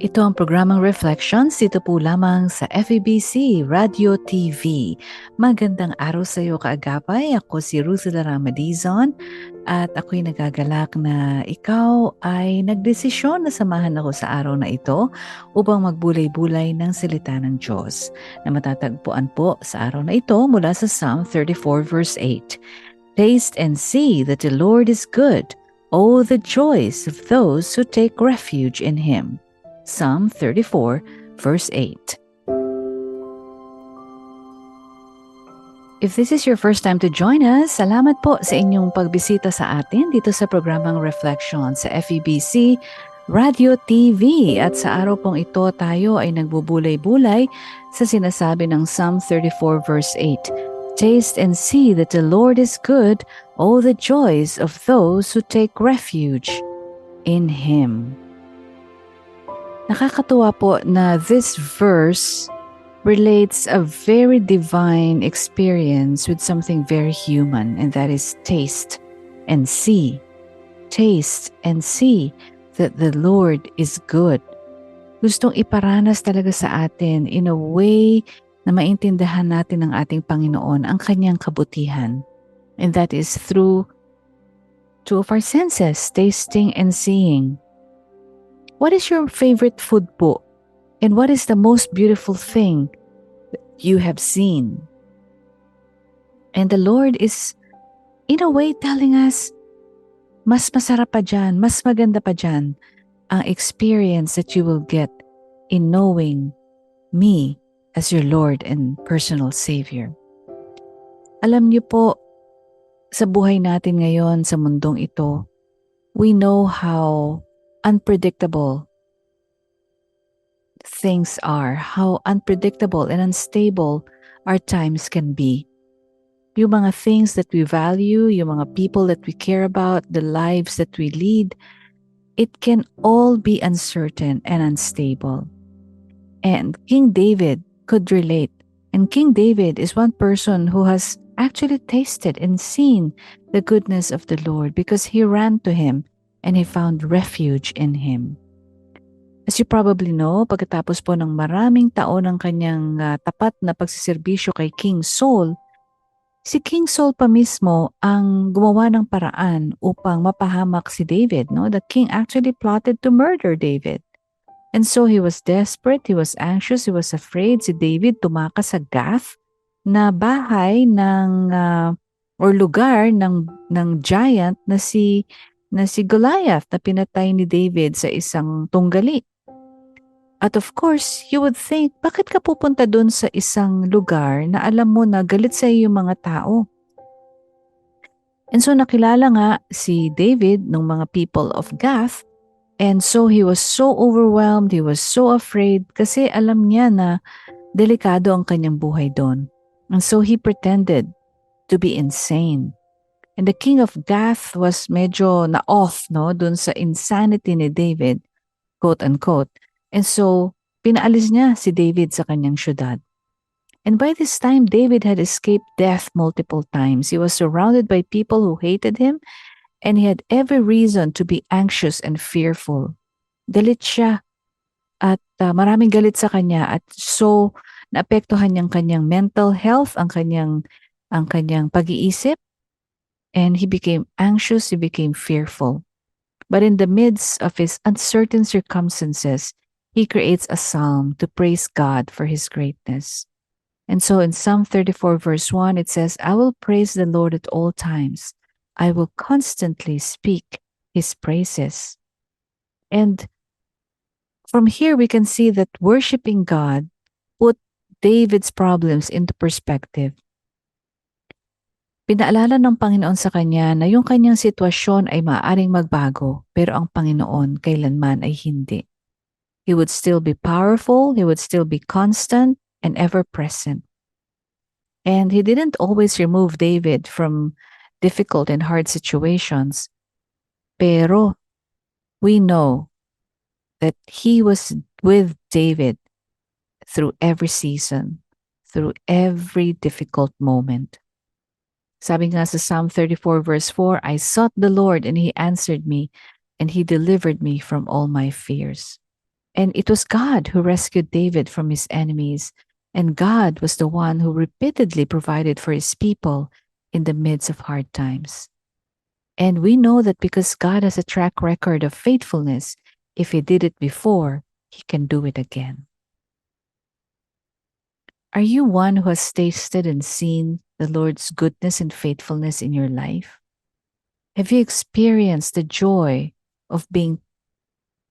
Ito ang programang Reflections dito po lamang sa FEBC Radio TV. Magandang araw sa iyo kaagapay. Ako si Ruzela Ramadizon at ako'y nagagalak na ikaw ay nagdesisyon na samahan ako sa araw na ito upang magbulay-bulay ng salita ng Diyos na matatagpuan po sa araw na ito mula sa Psalm 34 verse 8. Taste and see that the Lord is good. Oh, the joys of those who take refuge in Him. Psalm 34, verse 8. If this is your first time to join us, salamat po sa inyong pagbisita sa atin dito sa programang Reflection sa FEBC Radio TV. At sa araw pong ito tayo ay nagbubulay-bulay sa sinasabi ng Psalm 34 verse 8. Taste and see that the Lord is good, all the joys of those who take refuge in Him. Nakakatuwa po na this verse relates a very divine experience with something very human, and that is taste and see. Taste and see that the Lord is good. Gustong iparanas talaga sa atin in a way na maintindahan natin ng ating Panginoon ang kanyang kabutihan. And that is through two of our senses, tasting and seeing. What is your favorite food po? And what is the most beautiful thing you have seen? And the Lord is, in a way, telling us, mas masarap pa dyan, mas maganda pa dyan ang experience that you will get in knowing me as your Lord and personal Savior. Alam niyo po, sa buhay natin ngayon sa mundong ito, we know how unpredictable things are, how unpredictable and unstable our times can be. Yung mga things that we value, yung mga people that we care about, the lives that we lead, it can all be uncertain and unstable. And King David could relate. And King David is one person who has actually tasted and seen the goodness of the Lord because he ran to him and he found refuge in him. As you probably know, pagkatapos po ng maraming taon ng kanyang uh, tapat na pagsiservisyo kay King Saul, si King Saul pa mismo ang gumawa ng paraan upang mapahamak si David. No? The king actually plotted to murder David. And so he was desperate, he was anxious, he was afraid. Si David tumakas sa Gath na bahay ng uh, or lugar ng ng giant na si na si Goliath na pinatay ni David sa isang tunggali. At of course, you would think, bakit ka pupunta doon sa isang lugar na alam mo na galit sa iyo yung mga tao? And so nakilala nga si David ng mga people of Gath and so he was so overwhelmed, he was so afraid kasi alam niya na delikado ang kanyang buhay doon. And so he pretended to be insane. And the king of Gath was medyo na-off no, dun sa insanity ni David, quote unquote. And so, pinaalis niya si David sa kanyang syudad. And by this time, David had escaped death multiple times. He was surrounded by people who hated him, and he had every reason to be anxious and fearful. Galit siya at uh, maraming galit sa kanya at so naapektuhan niyang kanyang mental health, ang kanyang ang kanyang pag-iisip and he became anxious, he became fearful. But in the midst of his uncertain circumstances, he creates a psalm to praise God for his greatness. And so in Psalm 34, verse 1, it says, I will praise the Lord at all times. I will constantly speak his praises. And from here, we can see that worshiping God put David's problems into perspective Pinaalala ng Panginoon sa kanya na yung kanyang sitwasyon ay maaaring magbago pero ang Panginoon kailanman ay hindi. He would still be powerful, he would still be constant and ever present. And he didn't always remove David from difficult and hard situations. Pero we know that He was with David through every season, through every difficult moment. Sabi nga sa Psalm 34 verse 4, I sought the Lord and He answered me and He delivered me from all my fears. And it was God who rescued David from his enemies, and God was the one who repeatedly provided for His people in the midst of hard times. And we know that because God has a track record of faithfulness, if He did it before, He can do it again. Are you one who has tasted and seen the Lord's goodness and faithfulness in your life? Have you experienced the joy of being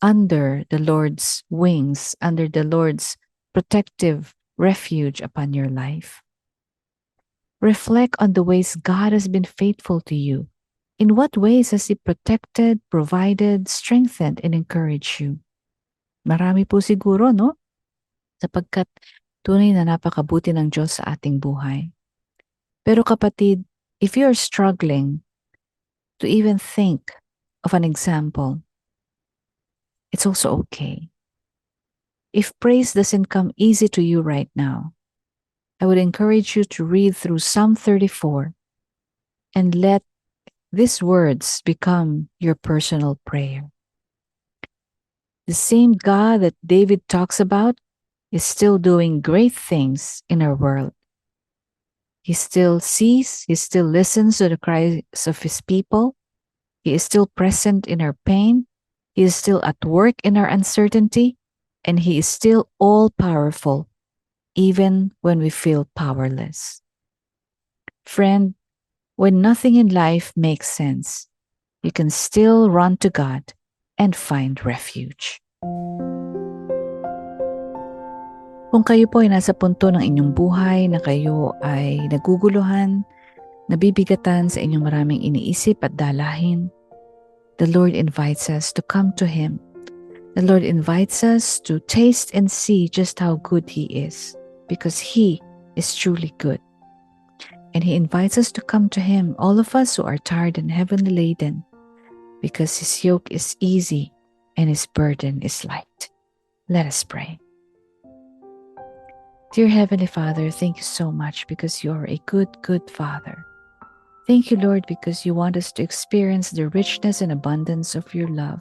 under the Lord's wings, under the Lord's protective refuge upon your life? Reflect on the ways God has been faithful to you. In what ways has He protected, provided, strengthened, and encouraged you? Marami po siguro, no? Sapagkat tunay na napakabuti ng Diyos sa ating buhay. Pero kapatid, if you're struggling to even think of an example, it's also okay. If praise doesn't come easy to you right now, I would encourage you to read through Psalm 34 and let these words become your personal prayer. The same God that David talks about is still doing great things in our world. He still sees, he still listens to the cries of his people. He is still present in our pain. He is still at work in our uncertainty. And he is still all powerful, even when we feel powerless. Friend, when nothing in life makes sense, you can still run to God and find refuge. Kung kayo po ay nasa punto ng inyong buhay na kayo ay naguguluhan, nabibigatan sa inyong maraming iniisip at dalahin, the Lord invites us to come to Him. The Lord invites us to taste and see just how good He is, because He is truly good. And He invites us to come to Him, all of us who are tired and heavily laden, because His yoke is easy and His burden is light. Let us pray. Dear Heavenly Father, thank you so much because you are a good, good Father. Thank you, Lord, because you want us to experience the richness and abundance of your love.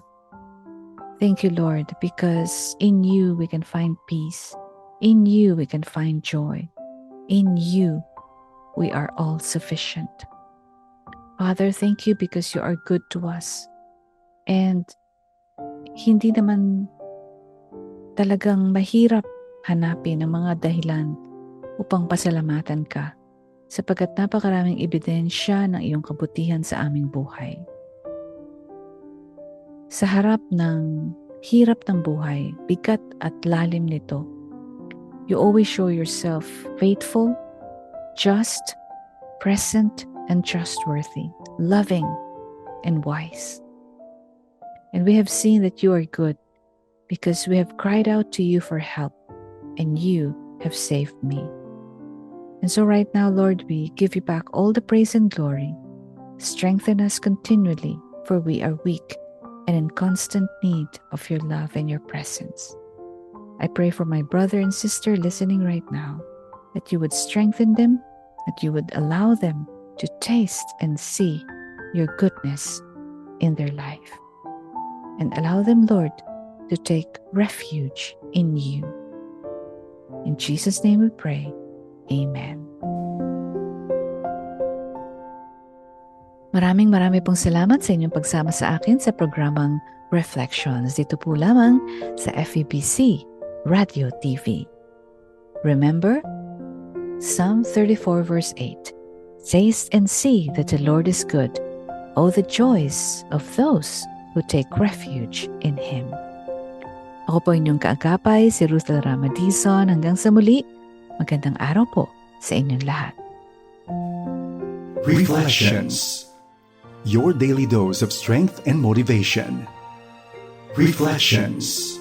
Thank you, Lord, because in you we can find peace. In you we can find joy. In you we are all sufficient. Father, thank you because you are good to us. And hindi naman talagang mahirap hanapin ang mga dahilan upang pasalamatan ka sapagkat napakaraming ebidensya ng iyong kabutihan sa aming buhay. Sa harap ng hirap ng buhay, bigat at lalim nito, you always show yourself faithful, just, present, and trustworthy, loving, and wise. And we have seen that you are good because we have cried out to you for help and you have saved me. And so, right now, Lord, we give you back all the praise and glory. Strengthen us continually, for we are weak and in constant need of your love and your presence. I pray for my brother and sister listening right now that you would strengthen them, that you would allow them to taste and see your goodness in their life. And allow them, Lord, to take refuge in you. In Jesus' name we pray. Amen. Maraming marami pong salamat sa inyong pagsama sa akin sa programang Reflections dito po lamang sa FEBC Radio TV. Remember, Psalm 34 verse 8, Taste and see that the Lord is good. Oh, the joys of those who take refuge in Him. Ako po inyong kaagapay, si Ruth Rama Dizon. Hanggang sa muli, magandang araw po sa inyong lahat. Reflections. Your daily dose of strength and motivation. Reflections.